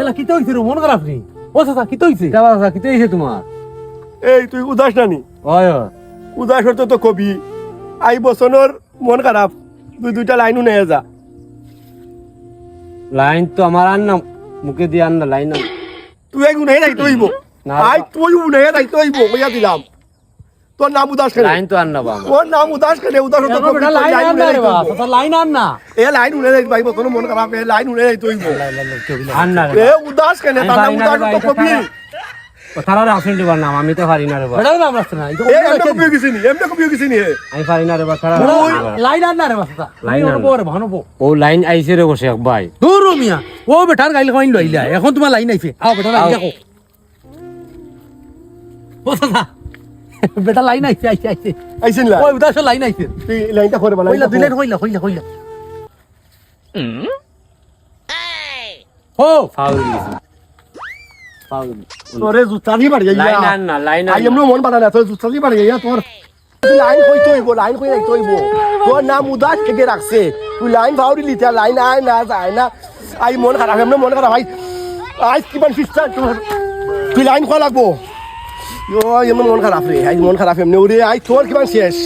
এলা কি তো রে মন খারাপ নি? ও চাচা কি তো হইছে এটা কি হইছে তোমার? এই তুই উদাস নানি? হয় হয়। উদাস হতে তো কবি। আই বছর মন খারাপ। দুই দুইটা লাইনও নিয়ে যা। লাইন তো আমার আন না মুখে দিয়ে আন না লাইন তুই উনাই যাইতে হইব। না। আই তুই উনাই যাইতে হইব কইয়া দিলাম। তোর নাম উদাস কেন? লাইন তো আন না বাবা। তোর নাম উদাস কেন? উদাস কবি বেটা লাইন আন না রে বা চাচা লাইন আন না। এ লাইন উনে যাইতে ভাই বছর মন খারাপ এ লাইন উনে যাইতে হইব আন না এ রে উদাস কেন? তার নাম উদাস হতে কবি তারা আসেন দিবার নাম আমি তো পারি না রে বা বেটা নাম রাখতে না এ এমনি কবি গেছি নি এমনি কবি গেছি নি আমি পারি না রে বা তারা লাইন আন না রে বা চাচা লাইন আন। আনব রে ভানবো ও লাইন আইছে রে বসে ভাই। দূর মিয়া ও বেটার গাইল খাইন লইলা এখন তোমার লাইন আইছে। আও বেটা লাইন দেখো। ও বেটা লাইন আইছে আইছে আইছে। আইছেন লা? ওই বেটা লাইন আইছে? তুই লাইনটা করে বলা হইলা দিলেন হইলা হইলা হইলা ও ফাউল ফাউল। তোরে জুতা দি বাড়ি লাইন না লাইন আই এমনি মন বাড়া না তোর জুতা দি বাড়ি ইয়া তোর তুই লাইন কইতে হইব লাইন কই যাইতে হইব তোর নাম উদাস থেকে রাখছে। তুই লাইন ভাউরি লিতে লাইন আয় না যায় না। আই মন খারাপ এমনি মন খারাপ। ভাই আজ কিমান ফিস্টা তোর? তুই লাইন কয়া লাগবো? ইয়ো এমন মন খারাপ রে আই মন খারাপ এমনি ওরে আই তোর কিমান শেষ